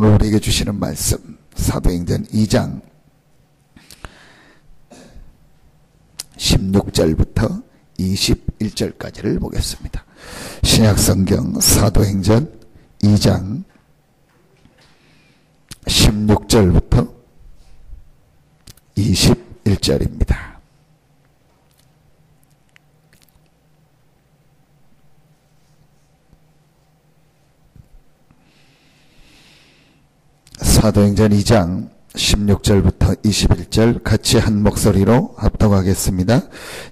오늘 우리에게 주시는 말씀 사도행전 2장 16절부터 21절까지를 보겠습니다. 신약성경 사도행전 2장 16절부터 21절입니다. 사도행전 2장 16절부터 21절 같이 한 목소리로 합독하겠습니다.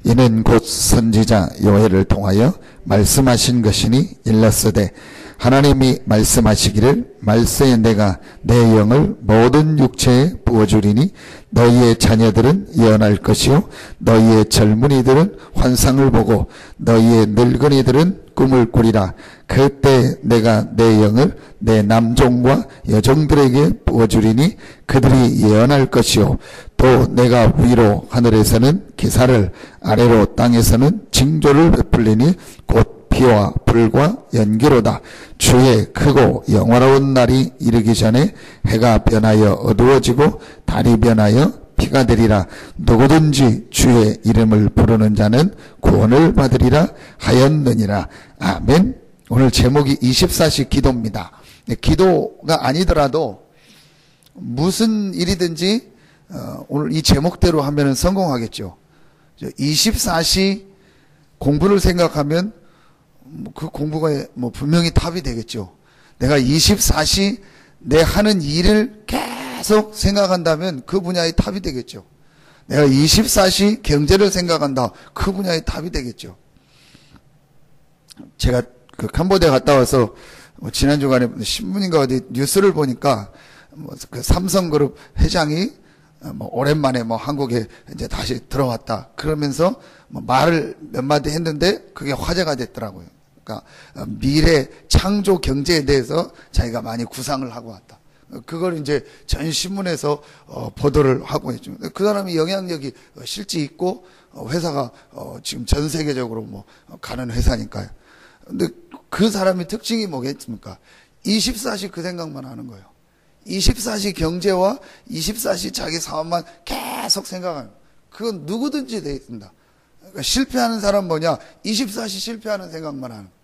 이는 곧 선지자 요해를 통하여 말씀하신 것이니 일렀으되 하나님이 말씀하시기를 말세에 내가 내 영을 모든 육체에 부어주리니 너희의 자녀들은 예언할 것이요 너희의 젊은이들은 환상을 보고 너희의 늙은이들은 꿈을 꾸리라. 그때 내가 내 영을 내 남종과 여종들에게 부어주리니 그들이 예언할 것이요 또 내가 위로 하늘에서는 기사를 아래로 땅에서는 징조를 베풀리니 곧 비와 불과 연기로다. 주의 크고 영화로운 날이 이르기 전에 해가 변하여 어두워지고 달이 변하여 피가 되리라. 누구든지 주의 이름을 부르는 자는 구원을 받으리라 하였느니라. 아멘. 오늘 제목이 24시 기도입니다. 기도가 아니더라도 무슨 일이든지 어, 오늘 이 제목대로 하면 성공하겠죠. 24시 공부를 생각하면 그 공부가 뭐 분명히 답이 되겠죠. 내가 24시 내 하는 일을 계속 생각한다면 그 분야의 답이 되겠죠. 내가 24시 경제를 생각한다. 그 분야의 답이 되겠죠. 제가 그 캄보디아 갔다 와서 뭐 지난 주간에 신문인가 어디 뉴스를 보니까 뭐 그 삼성그룹 회장이 뭐 오랜만에 뭐 한국에 이제 다시 들어왔다. 그러면서 뭐 말을 몇 마디 했는데 그게 화제가 됐더라고요. 그러니까 어, 미래 창조 경제에 대해서 자기가 많이 구상을 하고 왔다. 그걸 이제 전 신문에서 어, 보도를 하고 있죠. 그 사람이 영향력이 어, 실제 있고 어, 회사가 어, 지금 전 세계적으로 뭐 어, 가는 회사니까요. 근데 그 사람의 특징이 뭐겠습니까? 24시 그 생각만 하는 거예요. 24시 경제와 24시 자기 사업만 계속 생각하는. 그건 누구든지 돼 있습니다. 그러니까 실패하는 사람 뭐냐? 24시 실패하는 생각만 하는.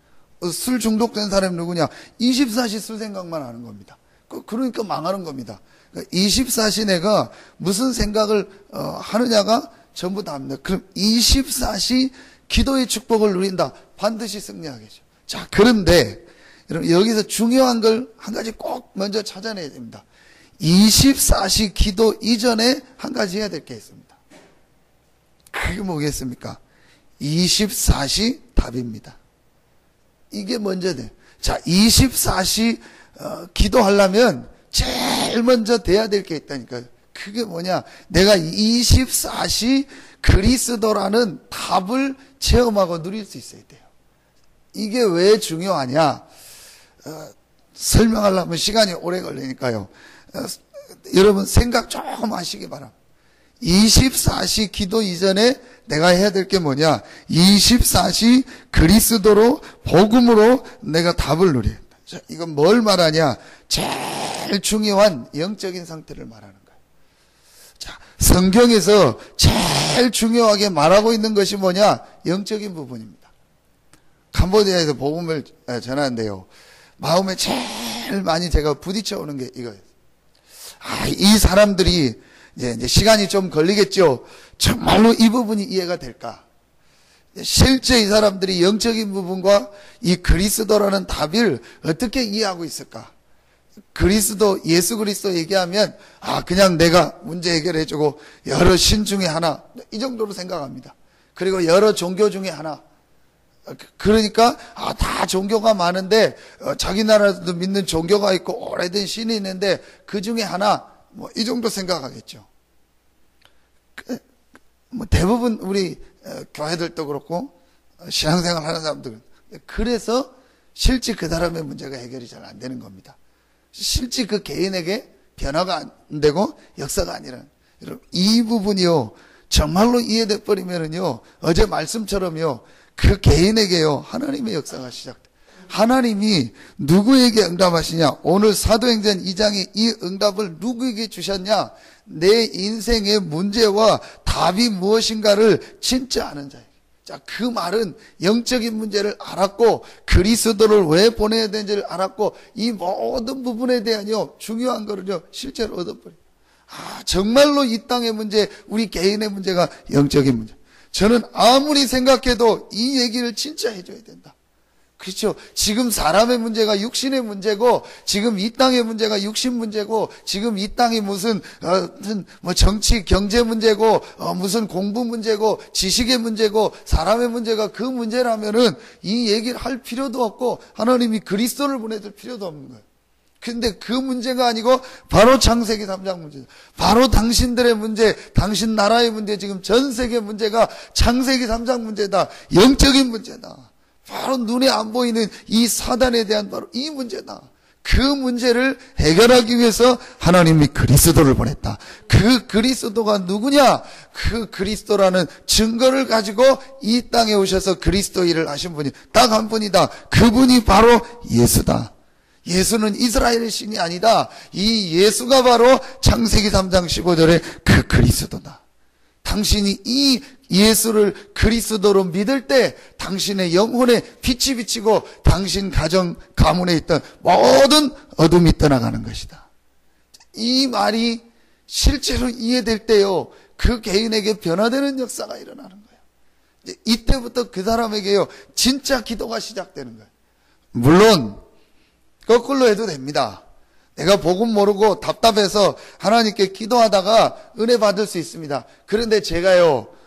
어, 술 중독된 사람이 누구냐? 24시 술 생각만 하는 겁니다. 그, 그러니까 망하는 겁니다. 24시 그러니까 내가 무슨 생각을 어, 하느냐가 전부 다입니다. 그럼 24시 기도의 축복을 누린다. 반드시 승리하겠죠. 자, 그런데 여러분 여기서 중요한 걸 한 가지 꼭 먼저 찾아내야 됩니다. 24시 기도 이전에 한 가지 해야 될 게 있습니다. 그게 뭐겠습니까? 24시 답입니다. 이게 먼저 돼. 자, 24시 어, 기도하려면 제일 먼저 돼야 될 게 있다니까요. 그게 뭐냐? 내가 24시 그리스도라는 답을 체험하고 누릴 수 있어야 돼요. 이게 왜 중요하냐? 어, 설명하려면 시간이 오래 걸리니까요. 어, 여러분 생각 조금 하시기 바랍니다. 24시 기도 이전에 내가 해야 될 게 뭐냐? 24시 그리스도로 복음으로 내가 답을. 자, 이건 뭘 말하냐? 제일 중요한 영적인 상태를 말하는 거예요. 자, 성경에서 제일 중요하게 말하고 있는 것이 뭐냐? 영적인 부분입니다. 캄보디아에서 복음을 전하는데요. 마음에 제일 많이 제가 부딪혀 오는 게 이거예요. 아, 이 사람들이 이제, 이제 시간이 좀 걸리겠죠. 정말로 이 부분이 이해가 될까? 실제 이 사람들이 영적인 부분과 이 그리스도라는 답을 어떻게 이해하고 있을까? 그리스도, 예수 그리스도 얘기하면, 아, 그냥 내가 문제 해결해주고, 여러 신 중에 하나, 이 정도로 생각합니다. 그리고 여러 종교 중에 하나. 그러니까, 아, 다 종교가 많은데, 어, 자기 나라도 믿는 종교가 있고, 오래된 신이 있는데, 그 중에 하나, 뭐, 이 정도 생각하겠죠. 그, 뭐, 대부분 우리 어, 교회들도 그렇고, 어, 신앙생활 하는 사람들은. 그래서 실제 그 사람의 문제가 해결이 잘 안 되는 겁니다. 실제 그 개인에게 변화가 안 되고 역사가 아니라 여러분 이 부분이요 정말로 이해돼 버리면은요 어제 말씀처럼요 그 개인에게요 하나님의 역사가 시작돼 하나님이 누구에게 응답하시냐? 오늘 사도행전 2장의 이 응답을 누구에게 주셨냐? 내 인생의 문제와 답이 무엇인가를 진짜 아는 자에게. 자, 그 말은 영적인 문제를 알았고 그리스도를 왜 보내야 되는지를 알았고 이 모든 부분에 대한요 중요한 거를요 실제로 얻어버려. 아, 정말로 이 땅의 문제, 우리 개인의 문제가 영적인 문제. 저는 아무리 생각해도 이 얘기를 진짜 해줘야 된다. 그렇죠. 지금 사람의 문제가 육신의 문제고, 지금 이 땅의 문제가 육신 문제고, 지금 이 땅이 무슨, 어, 뭐 정치, 경제 문제고, 어, 무슨 공부 문제고, 지식의 문제고, 사람의 문제가 그 문제라면은 이 얘기를 할 필요도 없고, 하나님이 그리스도를 보내줄 필요도 없는 거예요. 근데 그 문제가 아니고 바로 창세기 3장 문제. 바로 당신들의 문제, 당신 나라의 문제, 지금 전 세계 문제가 창세기 3장 문제다. 영적인 문제다. 바로 눈에 안 보이는 이 사단에 대한 바로 이 문제다. 그 문제를 해결하기 위해서 하나님이 그리스도를 보냈다. 그 그리스도가 누구냐? 그 그리스도라는 증거를 가지고 이 땅에 오셔서 그리스도 일을 하신 분이 딱 한 분이다. 그분이 바로 예수다. 예수는 이스라엘의 신이 아니다. 이 예수가 바로 창세기 3장 15절의 그 그리스도다. 당신이 이 예수를 그리스도로 믿을 때 당신의 영혼에 빛이 비치고 당신 가정 가문에 있던 모든 어둠이 떠나가는 것이다. 이 말이 실제로 이해될 때요. 그 개인에게 변화되는 역사가 일어나는 거예요. 이때부터 그 사람에게요. 진짜 기도가 시작되는 거예요. 물론 거꾸로 해도 됩니다. 내가 복음 모르고 답답해서 하나님께 기도하다가 은혜 받을 수 있습니다. 그런데 제가요, 어,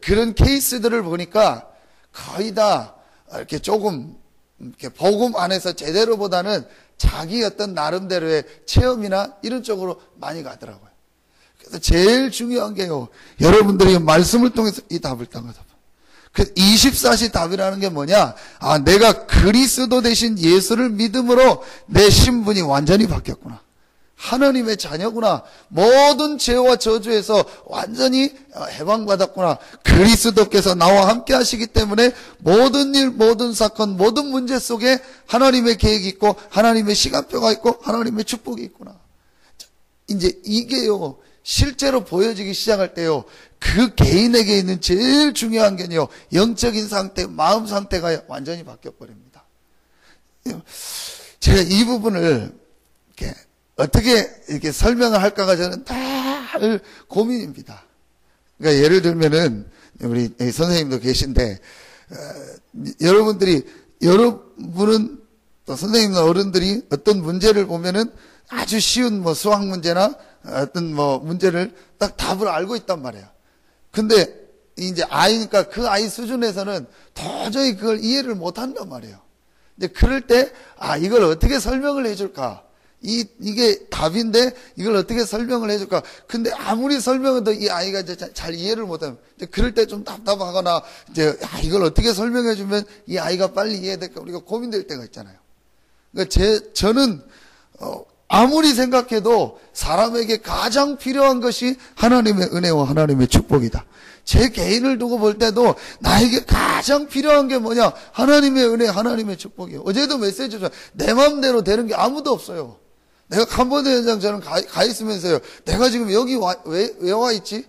그런 케이스들을 보니까 거의 다 이렇게 조금 이렇게 복음 안에서 제대로보다는 자기 어떤 나름대로의 체험이나 이런 쪽으로 많이 가더라고요. 그래서 제일 중요한 게요, 여러분들이 말씀을 통해서 이 답을 당하다. 그 24시 답이라는 게 뭐냐? 아, 내가 그리스도 대신 예수를 믿음으로 내 신분이 완전히 바뀌었구나. 하나님의 자녀구나. 모든 죄와 저주에서 완전히 해방받았구나. 그리스도께서 나와 함께 하시기 때문에 모든 일, 모든 사건, 모든 문제 속에 하나님의 계획이 있고, 하나님의 시간표가 있고, 하나님의 축복이 있구나. 이제 이게요, 실제로 보여지기 시작할 때요, 그 개인에게 있는 제일 중요한 게요, 영적인 상태, 마음 상태가 완전히 바뀌어 버립니다. 제가 이 부분을 어떻게 이렇게 설명을 할까가 저는 늘 고민입니다. 그러니까 예를 들면은 우리 선생님도 계신데 어, 여러분들이 여러분은 또 선생님과 어른들이 어떤 문제를 보면은 아주 쉬운 뭐 수학 문제나 어떤 뭐 문제를 딱 답을 알고 있단 말이에요. 근데 이제 아이니까 그 아이 수준에서는 도저히 그걸 이해를 못 한단 말이에요. 이제 그럴 때, 아, 이걸 어떻게 설명을 해줄까? 이, 이게 답인데 이걸 어떻게 설명을 해줄까? 근데 아무리 설명해도 이 아이가 이제 잘 이해를 못하면, 그럴 때 좀 답답하거나, 이제, 아, 이걸 어떻게 설명해주면 이 아이가 빨리 이해될까? 우리가 고민될 때가 있잖아요. 그러니까 제, 저는, 어, 아무리 생각해도 사람에게 가장 필요한 것이 하나님의 은혜와 하나님의 축복이다. 제 개인을 두고 볼 때도 나에게 가장 필요한 게 뭐냐? 하나님의 은혜, 하나님의 축복이에요. 어제도 메시지 줬어요. 내 마음대로 되는 게 아무도 없어요. 내가 캄보디아 현장 저는 가, 가, 있으면서요. 내가 지금 여기 와, 왜, 왜 와 있지?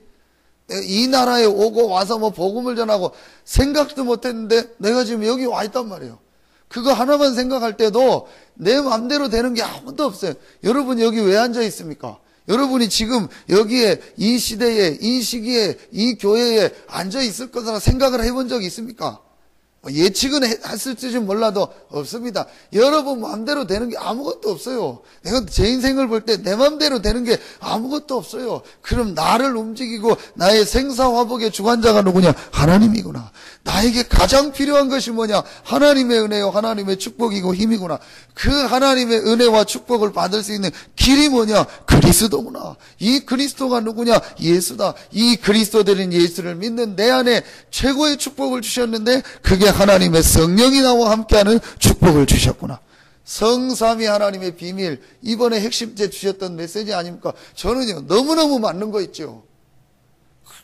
이 나라에 오고 와서 뭐 복음을 전하고 생각도 못 했는데 내가 지금 여기 와 있단 말이에요. 그거 하나만 생각할 때도 내 마음대로 되는 게 아무도 없어요. 여러분 여기 왜 앉아 있습니까? 여러분이 지금 여기에 이 시대에 이 시기에 이 교회에 앉아 있을 거라 생각을 해본 적이 있습니까? 뭐 예측은 했을지 몰라도 없습니다. 여러분 마음대로 되는 게 아무것도 없어요. 내가 제 인생을 볼 때 내 마음대로 되는 게 아무것도 없어요. 그럼 나를 움직이고 나의 생사화복의 주관자가 누구냐? 하나님이구나. 나에게 가장 필요한 것이 뭐냐? 하나님의 은혜요, 하나님의 축복이고 힘이구나. 그 하나님의 은혜와 축복을 받을 수 있는 길이 뭐냐? 그리스도구나. 이 그리스도가 누구냐? 예수다. 이 그리스도 되는 예수를 믿는 내 안에 최고의 축복을 주셨는데 그게 하나님의 성령이 나와 함께하는 축복을 주셨구나. 성삼이 하나님의 비밀 이번에 핵심제 주셨던 메시지 아닙니까? 저는요 너무너무 맞는 거 있죠.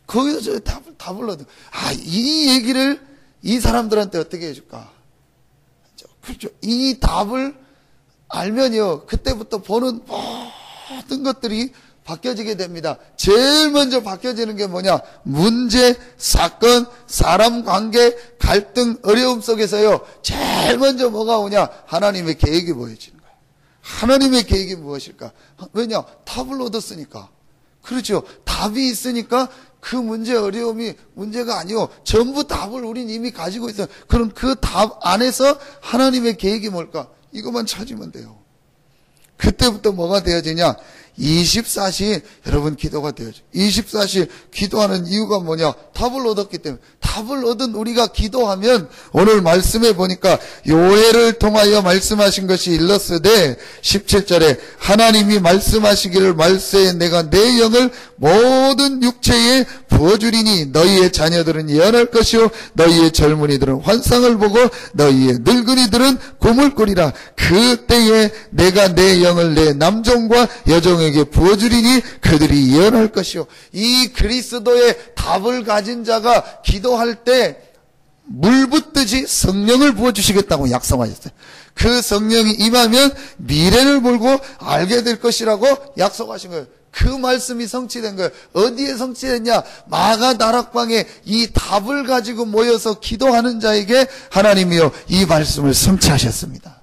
거기서 저 답을, 답을 얻어. 아, 이 얘기를 이 사람들한테 어떻게 해줄까? 그렇죠. 이 답을 알면요. 그때부터 보는 모든 것들이 바뀌어지게 됩니다. 제일 먼저 바뀌어지는 게 뭐냐? 문제, 사건, 사람 관계, 갈등, 어려움 속에서요. 제일 먼저 뭐가 오냐? 하나님의 계획이 보여지는 거예요. 하나님의 계획이 무엇일까? 왜냐? 답을 얻었으니까. 그렇죠. 답이 있으니까 그 문제 어려움이 문제가 아니요. 전부 답을 우린 이미 가지고 있어요. 그럼 그 답 안에서 하나님의 계획이 뭘까? 이것만 찾으면 돼요. 그때부터 뭐가 되어지냐? 24시 여러분 기도가 되어져. 24시 기도하는 이유가 뭐냐? 답을 얻었기 때문에. 답을 얻은 우리가 기도하면 오늘 말씀해 보니까 요해를 통하여 말씀하신 것이 일렀으되 17절에 하나님이 말씀하시기를 말세에 내가 내 영을 모든 육체에 부어주리니 너희의 자녀들은 예언할 것이요 너희의 젊은이들은 환상을 보고 너희의 늙은이들은 꿈을 꾸리라 그때에 내가 내 영을 내 남종과 여종에게 부어주리니 그들이 예언할 것이요 이 그리스도의 답을 가진 자가 기도할 때 물 붓듯이 성령을 부어주시겠다고 약속하셨어요. 그 성령이 임하면 미래를 몰고 알게 될 것이라고 약속하신 거예요. 그 말씀이 성취된 거예요. 어디에 성취됐냐? 마가 다락방에 이 답을 가지고 모여서 기도하는 자에게 하나님이요 이 말씀을 성취하셨습니다.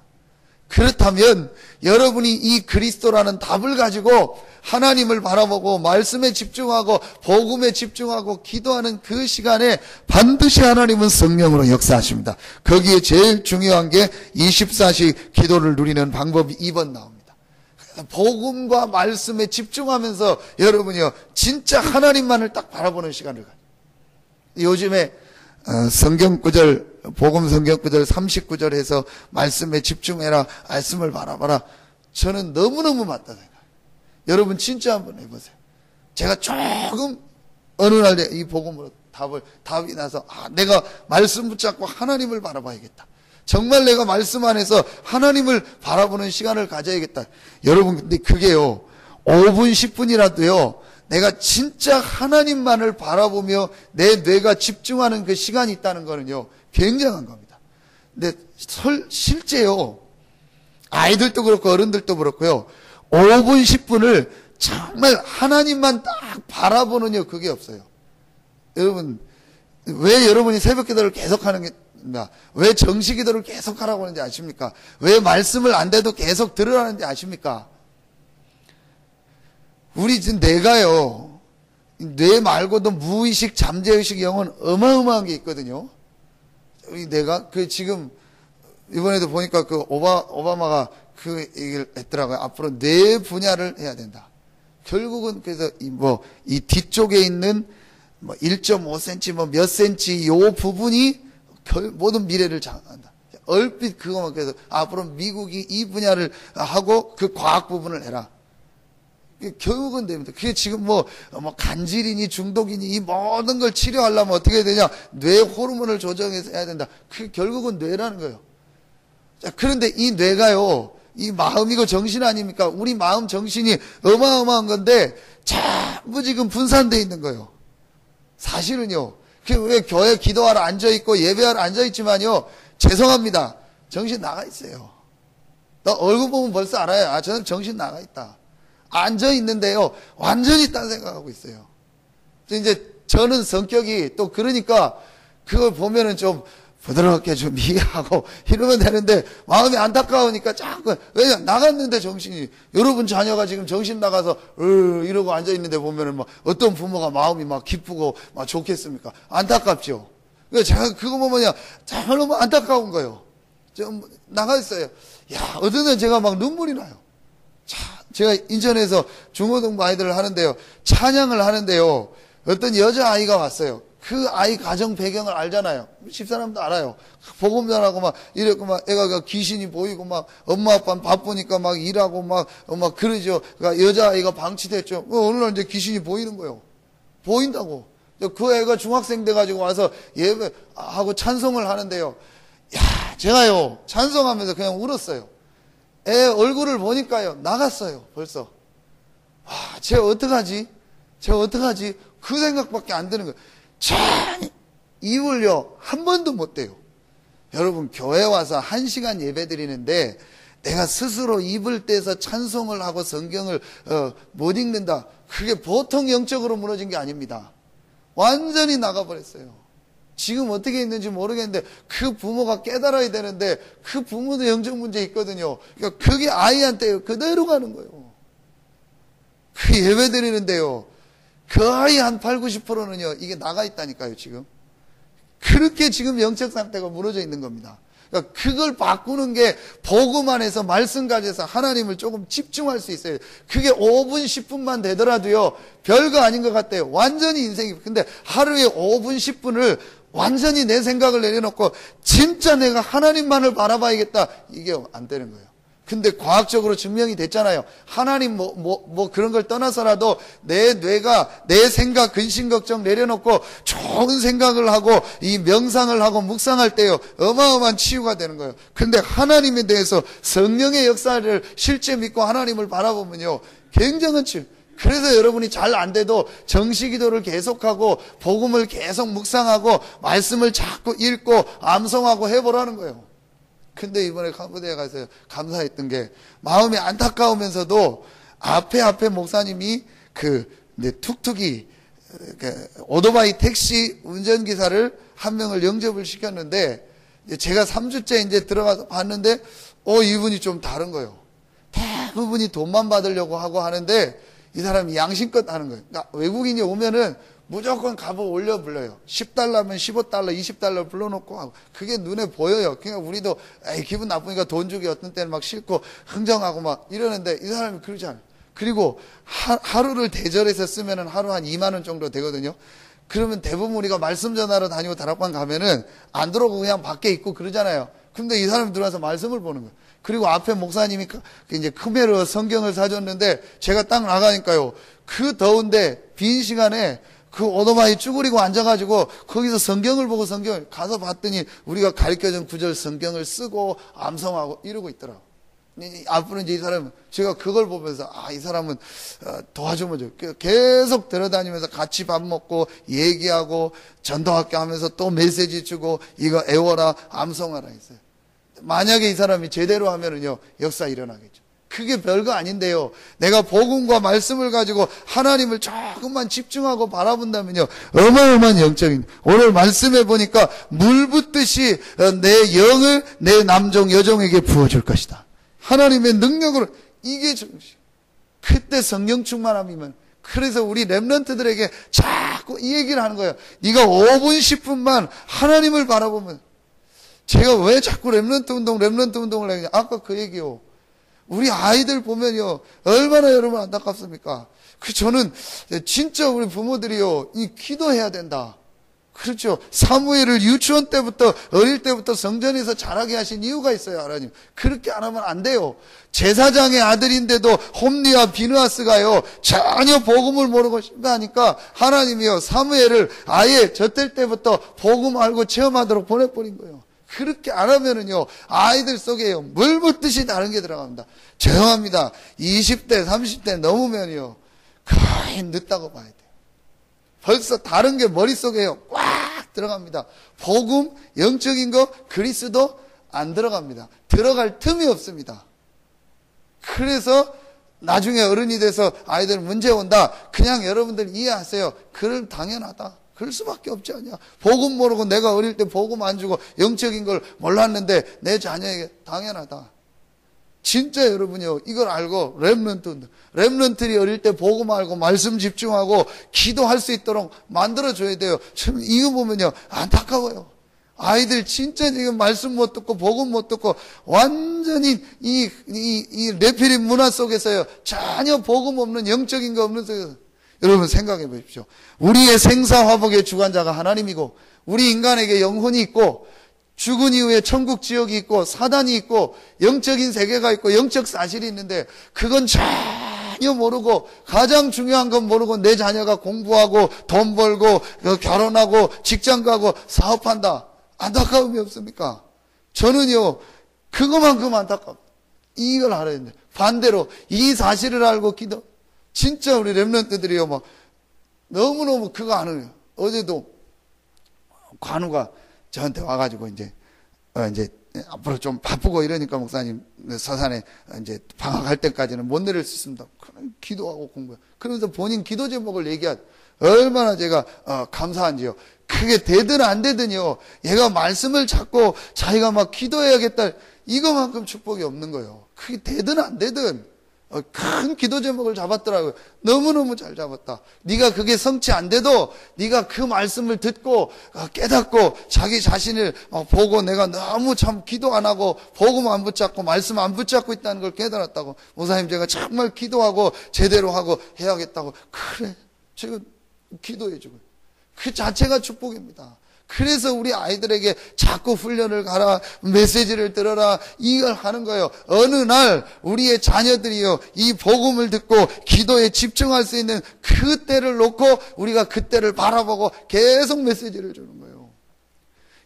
그렇다면 여러분이 이 그리스도라는 답을 가지고 하나님을 바라보고 말씀에 집중하고 복음에 집중하고 기도하는 그 시간에 반드시 하나님은 성령으로 역사하십니다. 거기에 제일 중요한 게 24시 기도를 누리는 방법이 2번 나옵니다. 복음과 말씀에 집중하면서 여러분이요 진짜 하나님만을 딱 바라보는 시간을 가요. 요즘에 어, 성경 구절 복음 성경 구절 39절에서 말씀에 집중해라 말씀을 바라봐라 저는 너무너무 맞다 생각해요. 여러분 진짜 한번 해보세요. 제가 조금 어느 날 이 복음으로 답을 답이 나서 아, 내가 말씀 붙잡고 하나님을 바라봐야겠다. 정말 내가 말씀 안에서 하나님을 바라보는 시간을 가져야겠다. 여러분, 근데 그게요, 5분, 10분이라도요, 내가 진짜 하나님만을 바라보며 내 뇌가 집중하는 그 시간이 있다는 거는요, 굉장한 겁니다. 근데 설, 실제요, 아이들도 그렇고 어른들도 그렇고요, 5분, 10분을 정말 하나님만 딱 바라보는요, 그게 없어요. 여러분, 왜 여러분이 새벽 기도를 계속 하는 게 왜 정시 기도를 계속 하라고 하는지 아십니까? 왜 말씀을 안 돼도 계속 들으라는지 아십니까? 우리 지금 뇌가요, 뇌 말고도 무의식, 잠재의식 영혼 어마어마한 게 있거든요. 우리 뇌가, 그 지금, 이번에도 보니까 그 오바, 오바마가 그 얘기를 했더라고요. 앞으로 뇌 분야를 해야 된다. 결국은 그래서 이 뭐, 이 뒤쪽에 있는 뭐 1.5cm, 뭐 몇 cm 요 부분이 모든 미래를 장악한다. 얼핏 그것만 그래서 앞으로 미국이 이 분야를 하고 그 과학 부분을 해라. 결국은 됩니다. 그게 지금 뭐, 뭐 간질이니 중독이니 이 모든 걸 치료하려면 어떻게 되냐? 뇌 호르몬을 조정해서 해야 된다. 그 결국은 뇌라는 거예요. 자, 그런데 이 뇌가요, 이 마음이고 정신 아닙니까? 우리 마음 정신이 어마어마한 건데 자꾸 지금 분산되어 있는 거예요. 사실은요. 왜 교회 기도하러 앉아있고 예배하러 앉아있지만요. 죄송합니다. 정신 나가 있어요. 너 얼굴 보면 벌써 알아요. 아, 저는 정신 나가 있다. 앉아있는데요. 완전히 딴 생각하고 있어요. 이제 저는 성격이 또 그러니까 그걸 보면은 좀 부드럽게 좀 이해하고 이러면 되는데 마음이 안타까우니까 자꾸 왜냐 나갔는데 정신이 여러분 자녀가 지금 정신 나가서 으 이러고 앉아 있는데 보면은 막 어떤 부모가 마음이 막 기쁘고 막 좋겠습니까? 안타깝죠. 그러니까 제가 그거 보면요 정말 너무 안타까운 거예요. 좀 나가 있어요. 야 어떤 날 제가 막 눈물이 나요. 자 제가 인천에서 중고등부 아이들을 하는데요 찬양을 하는데요 어떤 여자 아이가 왔어요. 그 아이 가정 배경을 알잖아요. 집사람도 알아요. 복음 전하고 막 이랬고 막 애가 귀신이 보이고 막 엄마 아빠 바쁘니까 막 일하고 막, 막 그러죠. 그러니까 여자아이가 방치됐죠. 어, 어느 날 이제 귀신이 보이는 거예요. 보인다고. 그 애가 중학생 돼가지고 와서 예배 하고 찬송을 하는데요. 야, 제가요, 찬송하면서 그냥 울었어요. 애 얼굴을 보니까요, 나갔어요, 벌써. 와, 쟤 어떡하지? 쟤 어떡하지? 그 생각밖에 안 드는 거예요. 참 입을요 한 번도 못 대요. 여러분 교회 와서 한 시간 예배 드리는데 내가 스스로 입을 떼서 찬송을 하고 성경을 어, 못 읽는다. 그게 보통 영적으로 무너진 게 아닙니다. 완전히 나가버렸어요. 지금 어떻게 있는지 모르겠는데 그 부모가 깨달아야 되는데 그 부모도 영적 문제 있거든요. 그러니까 그게 아이한테 그대로 가는 거예요. 그 예배 드리는데요. 그 아이 한 8, 90%는요. 이게 나가 있다니까요, 지금. 그렇게 지금 영적 상태가 무너져 있는 겁니다. 그러니까 그걸 바꾸는 게 복음 안에서 말씀 가져서 하나님을 조금 집중할 수 있어요. 그게 5분, 10분만 되더라도요. 별거 아닌 것 같아요. 완전히 인생이. 근데 하루에 5분, 10분을 완전히 내 생각을 내려놓고 진짜 내가 하나님만을 바라봐야겠다. 이게 안 되는 거예요. 근데 과학적으로 증명이 됐잖아요. 하나님 뭐, 뭐, 뭐 그런 걸 떠나서라도 내 뇌가 내 생각, 근심, 걱정 내려놓고 좋은 생각을 하고 이 명상을 하고 묵상할 때요. 어마어마한 치유가 되는 거예요. 근데 하나님에 대해서 성령의 역사를 실제 믿고 하나님을 바라보면요. 굉장한 치유. 그래서 여러분이 잘 안 돼도 정시 기도를 계속하고 복음을 계속 묵상하고 말씀을 자꾸 읽고 암송하고 해보라는 거예요. 근데 이번에 캄보디아 가서 감사했던 게 마음이 안타까우면서도 앞에 앞에 목사님이 그 툭툭이 그 오토바이 택시 운전기사를 한 명을 영접을 시켰는데 제가 3주째 이제 들어가서 봤는데 어 이분이 좀 다른 거예요. 대부분이 돈만 받으려고 하고 하는데 이 사람이 양심껏 하는 거예요. 그러니까 외국인이 오면은 무조건 값을 올려 불러요. 10달러면 15달러, 20달러 불러놓고 하고. 그게 눈에 보여요. 그러니까 우리도 에이, 기분 나쁘니까 돈 주기 어떤 때는 막 싫고 흥정하고 막 이러는데 이 사람이 그러지 않아요. 그리고 하, 루를 대절해서 쓰면은 하루 한 2만 원 정도 되거든요. 그러면 대부분 우리가 말씀 전하러 다니고 다락방 가면은 안 들어오고 그냥 밖에 있고 그러잖아요. 근데 이 사람이 들어와서 말씀을 보는 거예요. 그리고 앞에 목사님이 그 이제 크메르 성경을 사줬는데 제가 딱 나가니까요. 그 더운데 빈 시간에 그 오토바이 쭈그리고 앉아가지고 거기서 성경을 보고 성경을 가서 봤더니 우리가 가르쳐준 구절 성경을 쓰고 암송하고 이러고 있더라고. 앞으로 이제 이 사람은 제가 그걸 보면서 아 이 사람은 어, 도와주면 좋그 계속 들어다니면서 같이 밥 먹고 얘기하고 전도학교 하면서 또 메시지 주고 이거 애워라 암송하라 했어요. 만약에 이 사람이 제대로 하면은요 역사 일어나겠죠. 그게 별거 아닌데요. 내가 복음과 말씀을 가지고 하나님을 조금만 집중하고 바라본다면요. 어마어마한 영적인. 오늘 말씀해 보니까 물 붓듯이 어, 내 영을 내 남종 여종에게 부어줄 것이다. 하나님의 능력으로 이게 정신. 그때 성령 충만함이면 그래서 우리 랩런트들에게 자꾸 이 얘기를 하는 거예요. 네가 5분 10분만 하나님을 바라보면 제가 왜 자꾸 랩런트 운동, 랩런트 운동을 하냐? 아까 그 얘기요. 우리 아이들 보면요. 얼마나 여러분 안타깝습니까? 그 저는 진짜 우리 부모들이요. 이 기도해야 된다. 그렇죠. 사무엘을 유치원 때부터 어릴 때부터 성전에서 자라게 하신 이유가 있어요, 하나님. 그렇게 안 하면 안 돼요. 제사장의 아들인데도 홈리와 비누아스가요 전혀 복음을 모르고 싶다니까 하나님이요 사무엘을 아예 저 때 때부터 복음 알고 체험하도록 보내버린 거예요. 그렇게 안 하면은요, 아이들 속에요, 물 붓듯이 다른 게 들어갑니다. 죄송합니다. 20대, 30대 넘으면요, 거의 늦다고 봐야 돼요. 벌써 다른 게 머릿속에요, 꽉 들어갑니다. 복음, 영적인 거, 그리스도 안 들어갑니다. 들어갈 틈이 없습니다. 그래서 나중에 어른이 돼서 아이들 문제 온다. 그냥 여러분들 이해하세요. 그럼 당연하다. 그럴 수밖에 없지 않냐. 복음 모르고 내가 어릴 때 복음 안 주고 영적인 걸 몰랐는데 내 자녀에게 당연하다. 진짜 여러분이요 이걸 알고 랩런트 랩런트리 어릴 때 복음 알고 말씀 집중하고 기도할 수 있도록 만들어 줘야 돼요. 참 이거 보면요 안타까워요. 아이들 진짜 지금 말씀 못 듣고 복음 못 듣고 완전히 이 이 이 레피린 문화 속에서요 전혀 복음 없는 영적인 거 없는 속에서 여러분 생각해 보십시오. 우리의 생사 화복의 주관자가 하나님이고 우리 인간에게 영혼이 있고 죽은 이후에 천국 지역이 있고 사단이 있고 영적인 세계가 있고 영적 사실이 있는데 그건 전혀 모르고 가장 중요한 건 모르고 내 자녀가 공부하고 돈 벌고 그 결혼하고 직장 가고 사업한다. 안타까움이 없습니까? 저는요 그것만큼 안타깝다. 이걸 알아야 되는데 반대로 이 사실을 알고 기도 진짜 우리 랩런트들이요, 막, 뭐 너무너무 그거 안 해요. 어제도 관우가 저한테 와가지고 이제 어, 이제 앞으로 좀 바쁘고 이러니까 목사님 서산에 이제 방학할 때까지는 못 내릴 수 있습니다. 기도하고 공부해. 그러면서 본인 기도 제목을 얘기한 얼마나 제가 어, 감사한지요. 그게 되든 안 되든요. 얘가 말씀을 찾고 자기가 막 기도해야겠다. 이거만큼 축복이 없는 거예요. 그게 되든 안 되든 어, 큰 기도 제목을 잡았더라고요. 너무너무 잘 잡았다. 네가 그게 성취 안 돼도 네가 그 말씀을 듣고 어, 깨닫고 자기 자신을 어, 보고 내가 너무 참 기도 안 하고 복음 안 붙잡고 말씀 안 붙잡고 있다는 걸 깨달았다고. 목사님 제가 정말 기도하고 제대로 하고 해야겠다고. 그래. 제가 기도해 주고. 그 자체가 축복입니다. 그래서 우리 아이들에게 자꾸 훈련을 가라, 메시지를 들어라, 이걸 하는 거예요. 어느 날 우리의 자녀들이요, 이 복음을 듣고 기도에 집중할 수 있는 그 때를 놓고 우리가 그 때를 바라보고 계속 메시지를 주는 거예요.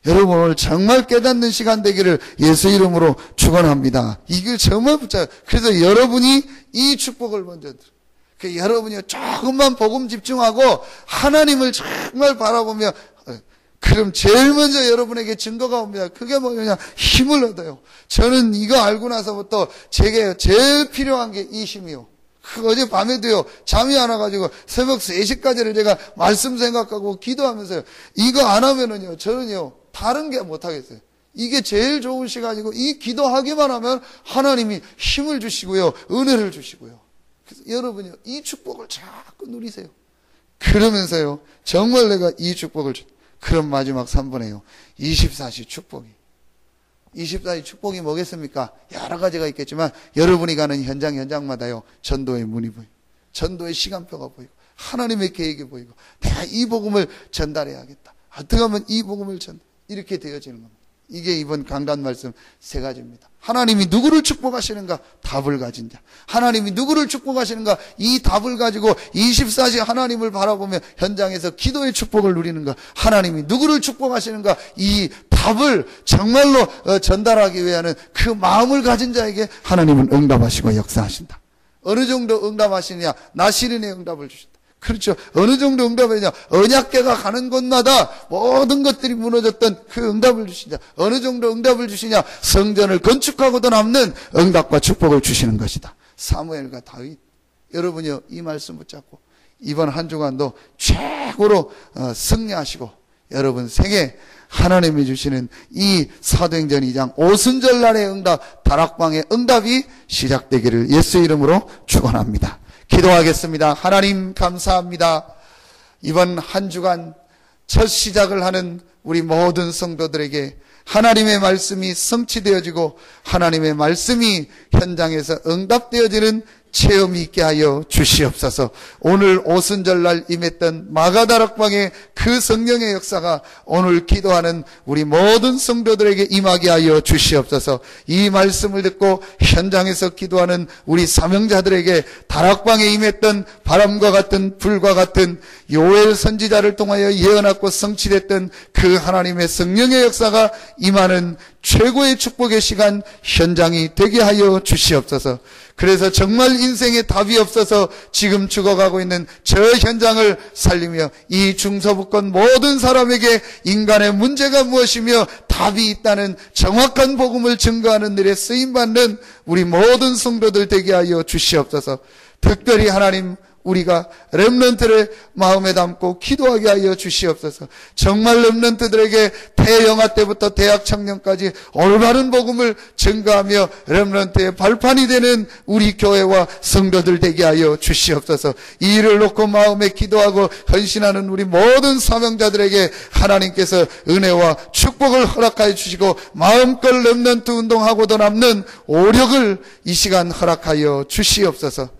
여러분 오늘 정말 깨닫는 시간 되기를 예수 이름으로 축원합니다. 이걸 정말 붙잡아요. 그래서 여러분이 이 축복을 먼저 들어요. 그 여러분이 조금만 복음 집중하고 하나님을 정말 바라보며 그럼 제일 먼저 여러분에게 증거가 옵니다. 그게 뭐냐? 힘을 얻어요. 저는 이거 알고 나서부터 제게 제일 필요한 게 이 힘이요. 그 어제 밤에도요, 잠이 안 와가지고 새벽 3시까지를 제가 말씀 생각하고 기도하면서요. 이거 안 하면은요, 저는요, 다른 게 못하겠어요. 이게 제일 좋은 시간이고, 이 기도하기만 하면 하나님이 힘을 주시고요, 은혜를 주시고요. 그래서 여러분요, 이 축복을 자꾸 누리세요. 그러면서요, 정말 내가 이 축복을 주 그럼 마지막 3번에요. 24시 축복이. 24시 축복이 뭐겠습니까? 여러 가지가 있겠지만 여러분이 가는 현장 현장마다요. 전도의 문이 보이고 전도의 시간표가 보이고 하나님의 계획이 보이고 내가 이 복음을 전달해야겠다. 어떻게 하면 이 복음을 전 이렇게 되어지는 겁니다. 이게 이번 강단 말씀 세 가지입니다. 하나님이 누구를 축복하시는가? 답을 가진 자. 하나님이 누구를 축복하시는가? 이 답을 가지고 24시 하나님을 바라보며 현장에서 기도의 축복을 누리는가? 하나님이 누구를 축복하시는가? 이 답을 정말로 어, 전달하기 위하는 그 마음을 가진 자에게 하나님은 응답하시고 역사하신다. 어느 정도 응답하시느냐? 나시린의 응답을 주신다. 그렇죠. 어느 정도 응답이냐. 언약계가 가는 곳마다 모든 것들이 무너졌던 그 응답을 주시냐. 어느 정도 응답을 주시냐. 성전을 건축하고도 남는 응답과 축복을 주시는 것이다. 사무엘과 다윗. 여러분이요, 이 말씀 붙잡고 이번 한 주간도 최고로 어, 승리하시고 여러분 생에 하나님이 주시는 이 사도행전 2장 오순절날의 응답, 다락방의 응답이 시작되기를 예수 이름으로 축원합니다. 기도하겠습니다. 하나님 감사합니다. 이번 한 주간 첫 시작을 하는 우리 모든 성도들에게 하나님의 말씀이 성취되어지고 하나님의 말씀이 현장에서 응답되어지는 체험이 있게 하여 주시옵소서. 오늘 오순절날 임했던 마가다락방의 그 성령의 역사가 오늘 기도하는 우리 모든 성도들에게 임하게 하여 주시옵소서. 이 말씀을 듣고 현장에서 기도하는 우리 사명자들에게 다락방에 임했던 바람과 같은 불과 같은 요엘 선지자를 통하여 예언하고 성취됐던 그 하나님의 성령의 역사가 임하는 최고의 축복의 시간 현장이 되게 하여 주시옵소서. 그래서 정말 인생에 답이 없어서 지금 죽어가고 있는 저 현장을 살리며 이 중서부권 모든 사람에게 인간의 문제가 무엇이며 답이 있다는 정확한 복음을 증거하는 일에 쓰임받는 우리 모든 성도들 되게 하여 주시옵소서. 특별히 하나님 우리가 렘런트를 마음에 담고 기도하게 하여 주시옵소서. 정말 렘런트들에게 대영아 때부터 대학 청년까지 올바른 복음을 증거하며 렘런트의 발판이 되는 우리 교회와 성도들 되게 하여 주시옵소서. 이 일을 놓고 마음에 기도하고 헌신하는 우리 모든 사명자들에게 하나님께서 은혜와 축복을 허락하여 주시고 마음껏 렘런트 운동하고도 남는 오력을 이 시간 허락하여 주시옵소서.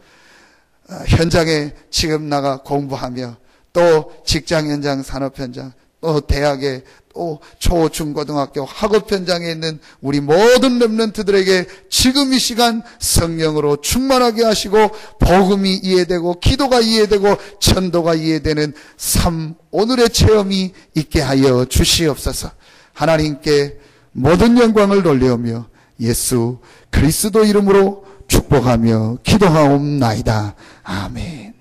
어, 현장에 지금 나가 공부하며 또 직장 현장, 산업 현장, 또 대학에 또 초, 중, 고등학교 학업 현장에 있는 우리 모든 렘런트들에게 지금 이 시간 성령으로 충만하게 하시고 복음이 이해되고 기도가 이해되고 전도가 이해되는 삶 오늘의 체험이 있게 하여 주시옵소서. 하나님께 모든 영광을 돌려오며 예수 그리스도 이름으로 축복하며 기도하옵나이다. 아멘.